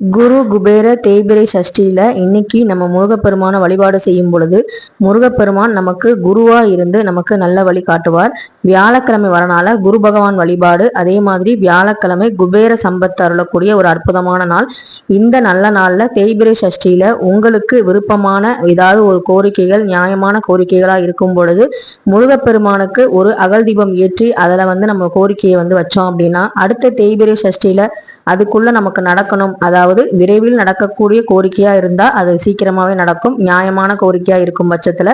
குரு குபேர தேய்பிரை சஷ்டியில் இன்னைக்கு நம்ம முருகப்பெருமான வழிபாடு செய்யும் பொழுது முருகப்பெருமான் நமக்கு குருவா இருந்து நமக்கு நல்ல வழி காட்டுவார். வியாழக்கிழமை வரனால குரு பகவான் வழிபாடு அதே மாதிரி வியாழக்கிழமை குபேர சம்பத்து அருளக்கூடிய ஒரு அற்புதமான நாள். இந்த நல்ல நாளில் தேய்பிரை சஷ்டியில் உங்களுக்கு விருப்பமான ஏதாவது ஒரு கோரிக்கைகள் நியாயமான கோரிக்கைகளாக இருக்கும் பொழுது முருகப்பெருமானுக்கு ஒரு அகல் தீபம் ஏற்றி அதில் வந்து நம்ம கோரிக்கையை வந்து வச்சோம் அப்படின்னா அடுத்த தேய்பிரை சஷ்டியில் அதுக்குள்ள நமக்கு நடக்கணும். அதாவது விரைவில் நடக்கக்கூடிய கோரிக்கையா இருந்தா அது சீக்கிரமாவே நடக்கும். நியாயமான கோரிக்கையா இருக்கும் பட்சத்துல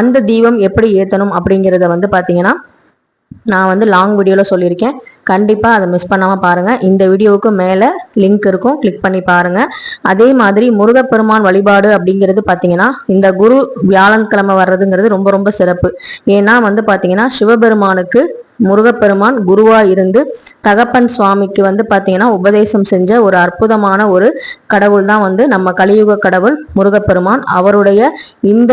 அந்த தீபம் எப்படி ஏத்தணும் அப்படிங்கிறத வந்து பாத்தீங்கன்னா நான் வந்து லாங் வீடியோவில் சொல்லியிருக்கேன். கண்டிப்பாக அதை மிஸ் பண்ணாமல் பாருங்கள் இந்த வீடியோவுக்கு மேலே லிங்க் இருக்கும். கிளிக் பண்ணி பாருங்கள் அதே மாதிரி முருகப்பெருமான் வழிபாடு அப்படிங்கிறது பார்த்தீங்கன்னா இந்த குரு வியாழன்கிழமை வர்றதுங்கிறது ரொம்ப ரொம்ப சிறப்பு. ஏன்னா வந்து பார்த்தீங்கன்னா சிவபெருமானுக்கு முருகப்பெருமான் குருவா இருந்து தகப்பன் சுவாமிக்கு வந்து பார்த்தீங்கன்னா உபதேசம் செஞ்ச ஒரு அற்புதமான ஒரு கடவுள் தான் வந்து நம்ம கலியுக கடவுள் முருகப்பெருமான். அவருடைய இந்த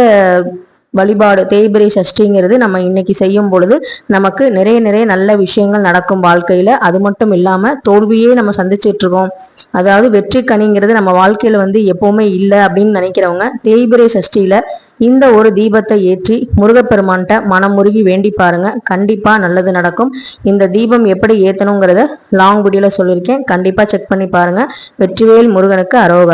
வழிபாடு தேய்பிரை சஷ்டிங்கிறது நம்ம இன்னைக்கு செய்யும் பொழுது நமக்கு நிறைய நிறைய நல்ல விஷயங்கள் நடக்கும் வாழ்க்கையில. அது மட்டும் இல்லாம தோல்வியே நம்ம சந்திச்சுட்டு இருக்கோம். அதாவது வெற்றி கனிங்கிறது நம்ம வாழ்க்கையில வந்து எப்பவுமே இல்லை அப்படின்னு நினைக்கிறவங்க தேய்பிரை சஷ்டியில இந்த ஒரு தீபத்தை ஏற்றி முருகப்பெருமான்கிட்ட மனமுருகி வேண்டி பாருங்க. கண்டிப்பாக நல்லது நடக்கும். இந்த தீபம் எப்படி ஏற்றணுங்கிறத லாங் வீடியோல சொல்லியிருக்கேன். கண்டிப்பாக செக் பண்ணி பாருங்கள் வெற்றிவேல் முருகனுக்கு அரோகரம்